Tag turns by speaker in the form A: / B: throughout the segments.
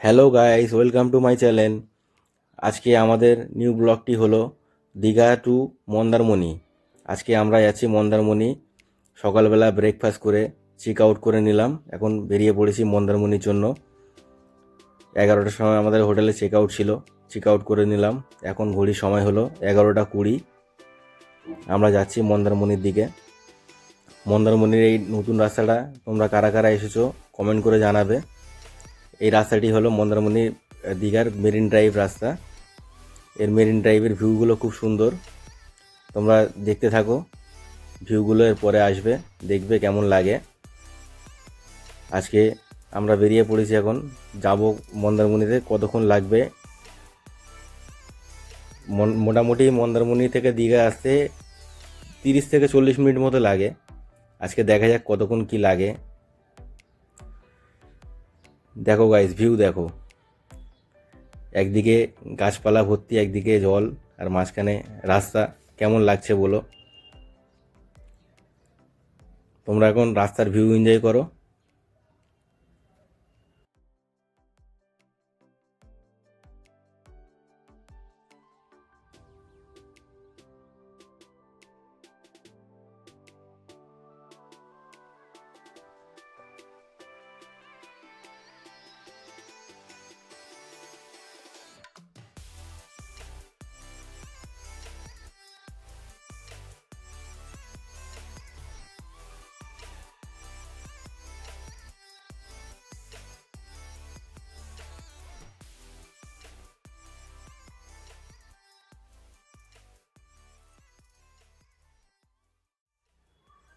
A: hello guys welcome to my channel আজকে আমাদের new ব্লগটি হলো দীঘা টু মন্দারমণি। আজকে আমরা যাচ্ছি মন্দারমণি। সকালবেলা ব্রেকফাস্ট করে চেক আউট করে নিলাম। এখন বেরিয়ে পড়েছি মন্দারমণির জন্য। এগারোটার সময় আমাদের হোটেলে চেক আউট ছিল। চেক আউট করে নিলাম। এখন ঘড়ির সময় হলো এগারোটা কুড়ি। আমরা যাচ্ছি মন্দারমণির দিকে। মন্দারমণির এই নতুন রাস্তাটা তোমরা কারা কারা এসেছ কমেন্ট করে জানাবে। এই রাস্তাটি হলো মন্দারমণি দীঘার মেরিন ড্রাইভ রাস্তা। এর মেরিন ড্রাইভের ভিউগুলো খুব সুন্দর। তোমরা দেখতে থাকো, ভিউগুলো এর পরে আসবে, দেখবে কেমন লাগে। আজকে আমরা বেরিয়ে পড়েছি এখন, যাব মন্দারমণিতে, কতক্ষণ লাগবে। মোটামুটি মন্দারমণি থেকে দীঘা আসতে তিরিশ থেকে চল্লিশ মিনিট মতো লাগে। আজকে দেখা যাক কতক্ষণ কি লাগে। দেখো গাইস ভিউ দেখো। একদিকে গাছপালা ভর্তি, একদিকে জল, আর মাঝখানে রাস্তা। কেমন লাগছে বলো? তোমরা এখন রাস্তার ভিউ এনজয় করো।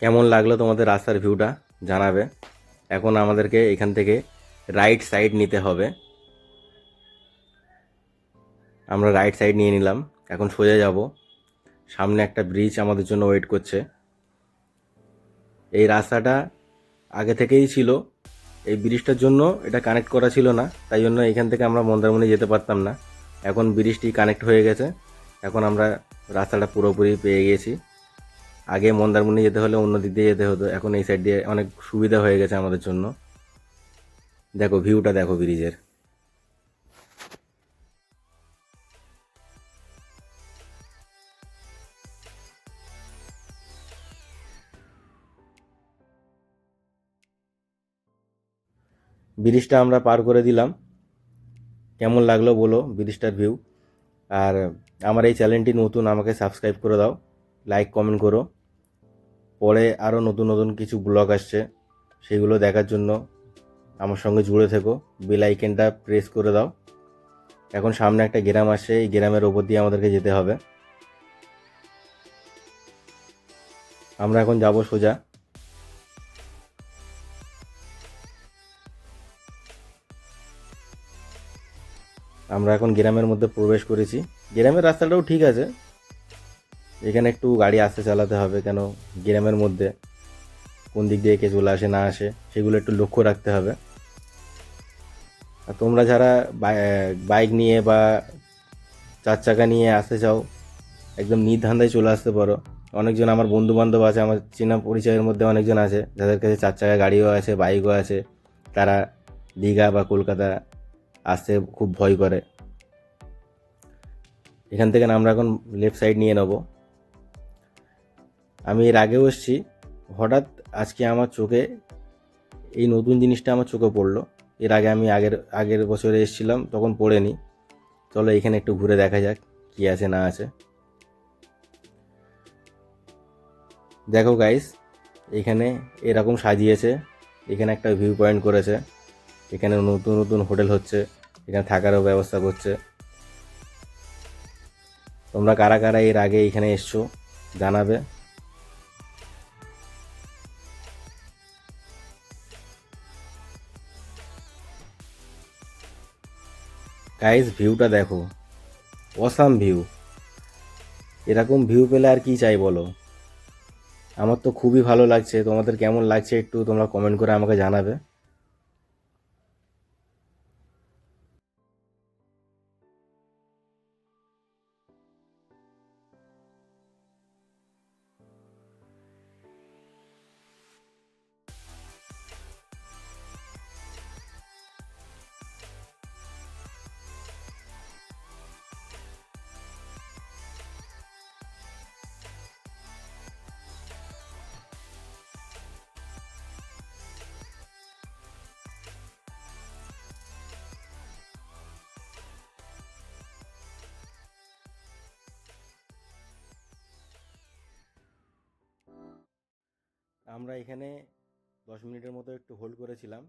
A: কেমন লাগল তোমাদের রাস্তার ভিউটা জানাবে। এখন আমাদেরকে এখান থেকে রাইট সাইড নিতে হবে। আমরা রাইট সাইড নিয়ে নিলাম। এখন সোজা যাব। সামনে একটা ব্রিজ আমাদের জন্য ওয়েট করছে। এই রাস্তাটা আগে থেকেই ছিল। এই ব্রিজটার জন্য এটা কানেক্ট করা ছিল না। তাই জন্য এখান থেকে আমরা মন্দারমণি যেতে পারতাম না। এখন ব্রিজটি কানেক্ট হয়ে গেছে। এখন আমরা রাস্তাটা পুরোপুরি পেয়ে গেছি। আগে মন্দারমণি যেতে হলে অন্য দিক দিয়ে যেতে হতো। এখন এই সাইড দিয়ে অনেক সুবিধা হয়ে গেছে আমাদের জন্য। দেখো ভিউটা দেখো ব্রিজের। ব্রিজটা আমরা পার করে দিলাম। কেমন লাগল বলো ব্রিজটার ভিউ আর আমার এই চ্যানেলটি নতুন, আমাকে সাবস্ক্রাইব করে দাও। লাইক কমেন্ট করো। পরে আরও নতুন নতুন কিছু ব্লগ আসছে, সেগুলো দেখার জন্য আমার সঙ্গে জুড়ে থেকো। বেল আইকনটা প্রেস করে দাও। এখন সামনে একটা গ্রাম আসছে, এই গ্রামের ওপর দিয়ে আমাদেরকে যেতে হবে। আমরা এখন যাব সোজা। আমরা এখন গ্রামের মধ্যে প্রবেশ করেছি। গ্রামের রাস্তাটাও ঠিক আছে এখানে একটু গাড়ি আস্তে চালাতে হবে কেন? গ্রামের মধ্যে কোন দিক দিয়ে কে চলে আসে, না আসে, সেগুলো একটু লক্ষ্য রাখতে হবে। আর তোমরা যারা বাই- বাইক নিয়ে বা চার চাকা নিয়ে আসতে চাও, একদম নির্ধান্দায় চলে আসতে পারো। অনেকজন আমার বন্ধু বান্ধব আছে, আমার চেনা পরিচয়ের মধ্যে অনেকজন আছে, যাদের কাছে চার চাকা গাড়িও আছে, বাইকও আছে। তারা দীঘা বা কলকাতা আসতে খুব ভয় করে। এখান থেকে আমরা এখন লেফট সাইড নিয়ে নেব। আমি এর আগেও এসেছি। হঠাৎ আজকে আমার চোখে এই নতুন জিনিসটা আমার চোখে পড়ল। এর আগে আমি আগের আগের বছরে এসেছিলাম, তখন পড়েনি। চলো এখানে একটু ঘুরে দেখা যাক কি আছে, না আছে। দেখো গাইস এখানে এরকম সাজিয়েছে। এখানে একটা ভিউ পয়েন্ট করেছে। এখানে নতুন নতুন হোটেল হচ্ছে। এখানে থাকারও ব্যবস্থা করছে। তোমরা কারা কারা এর আগে এখানে এসছো জানাবে। গাইস ভিউটা দেখো। অসাম ভিউ এরকম ভিউ পেলে আর কি চাই বলো? আমার তো খুবই ভালো লাগছে। তোমাদের কেমন লাগছে একটু তোমরা কমেন্ট করে আমাকে জানাবে। আমরা এখানে দশ মিনিটের মতো একটু হোল্ড করেছিলাম,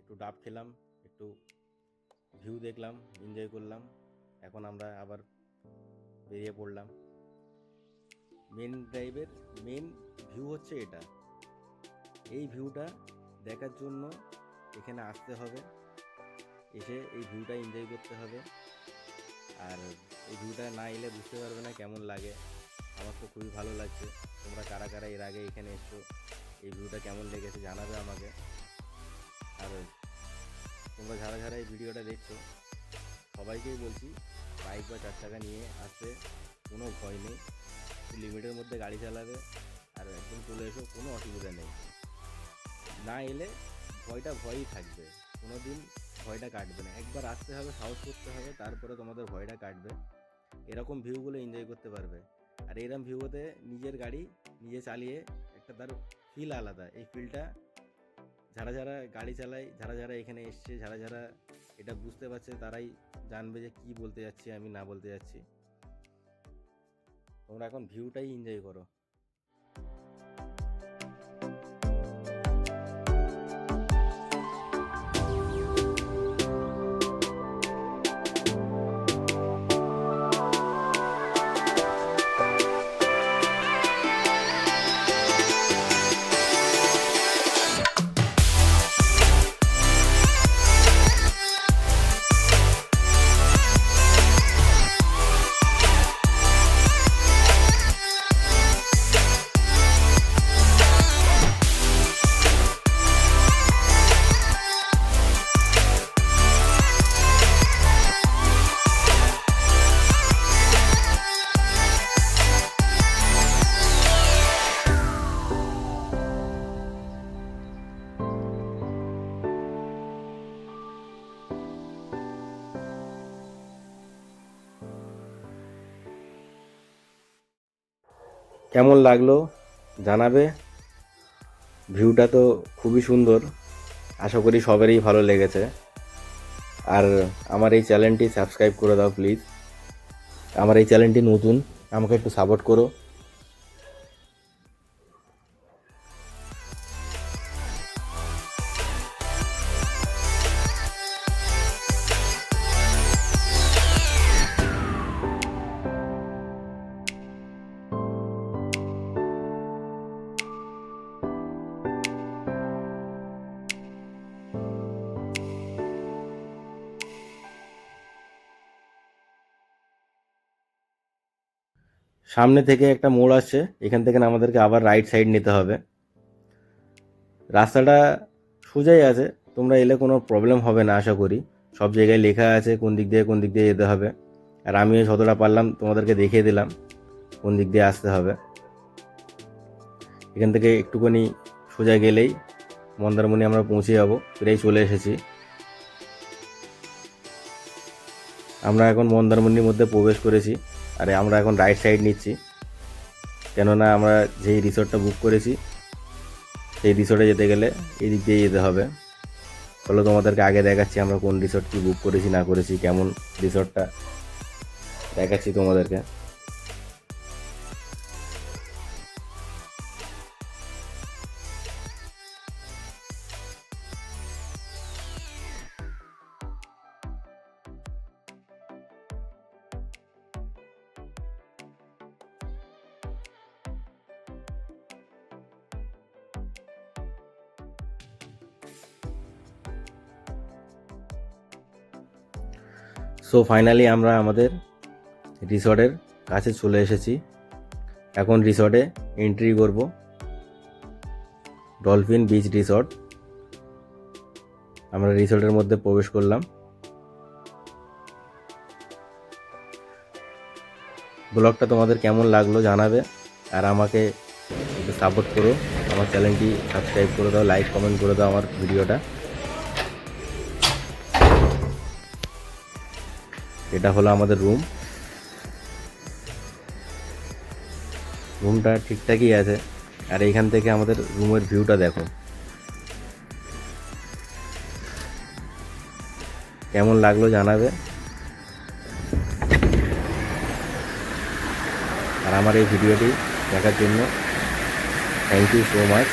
A: একটু ডাব খেলাম, একটু ভিউ দেখলাম এনজয় করলাম, এখন আমরা আবার বেরিয়ে পড়লাম। মেন ড্রাইভের মেন ভিউ হচ্ছে এটা। এই ভিউটা দেখার জন্য এখানে আসতে হবে, এসে এই ভিউটা এনজয় করতে হবে। আর এই ভিউটা না এলে বুঝতে পারবে না কেমন লাগে। আমার তো খুবই ভালো লাগছে। তোমরা কারা কারা এর আগে এখানে এসছো? এই ভিউটা কেমন লেগেছে জানাবে আমাকে। আর তোমরা যারা যারা এই ভিডিওটা দেখছ, সবাইকেই বলছি বাইক বা চার চাকা নিয়ে আসতে কোনো ভয় নেই। লিমিটের মধ্যে গাড়ি চালাবে আর একদম চলে এসো, কোনো অসুবিধা নেই। না এলে ভয়টা ভয়ই থাকবে। কোনো দিন ভয়টা কাটবে না। একবার আসতে হবে, সাহস করতে হবে, তারপরে তোমাদের ভয়টা কাটবে। এরকম ভিউগুলো এনজয় করতে পারবে। আর এরকম ভিউতে নিজের গাড়ি নিজে চালিয়ে একটা তার ফিল আলাদা। এই ফিলটা যারা যারা গাড়ি চালায়, যারা যারা এখানে এসছে, যারা যারা এটা বুঝতে পারছে, তারাই জানবে যে কি বলতে যাচ্ছি, আমি না বলতে যাচ্ছি। তোমরা এখন ভিউটাই এনজয় করো। কেমন লাগল জানাবে। ভিউটা তো খুবই সুন্দর। আশা করি সবারই ভালো লেগেছে। আর আমার এই চ্যানেলটি সাবস্ক্রাইব করে দাও প্লিজ। আমার এই চ্যানেলটি নতুন, আমাকে একটু সাপোর্ট করো। সামনে থেকে একটা মোড় আসছে, এখান থেকে আমাদেরকে আবার রাইট সাইড নিতে হবে। রাস্তাটা সোজাই আছে, তোমরা এলে কোনো প্রবলেম হবে না, আশা করি। সব জায়গায় লেখা আছে কোন দিক দিয়ে, কোন দিক দিয়ে যেতে হবে। আর আমিও যতটা পারলাম তোমাদেরকে দেখিয়ে দিলাম কোন দিক দিয়ে আসতে হবে। এখান থেকে একটুখানি সোজা গেলেই মন্দারমণি আমরা পৌঁছে যাব, প্রায় চলে এসেছি। আমরা এখন মন্দারমণির মধ্যে প্রবেশ করেছি, আর আমরা এখন রাইট সাইড নিচ্ছি। কেননা আমরা যেই রিসোর্টটা বুক করেছি, সেই রিসোর্টে যেতে গেলে এই দিক দিয়ে যেতে হবে। ফলে তোমাদেরকে আগে দেখাচ্ছি আমরা কোন রিসোর্ট কী বুক করেছি, না করেছি, কেমন রিসোর্টটা দেখাচ্ছি তোমাদেরকে। সো ফাইনালি আমরা আমাদের রিসর্টের কাছে চলে এসেছি। এখন রিসর্টে এন্ট্রি করব। ডলফিন বিচ রিসর্ট আমরা রিসর্টের মধ্যে প্রবেশ করলাম। ব্লগটা তোমাদের কেমন লাগল জানাবে। আর আমাকে সাপোর্ট করো। আমার চ্যানেলটি সাবস্ক্রাইব করে দাও লাইক কমেন্ট করে দাও আমার ভিডিওটা। এটা হলো আমাদের রুম রুমটা ঠিকঠাকই আছে। আর এইখান থেকে আমাদের রুমের ভিউটা দেখো। কেমন লাগল জানাবে? আর আমার এই ভিডিওটি দেখার জন্য থ্যাংক ইউ সো মাচ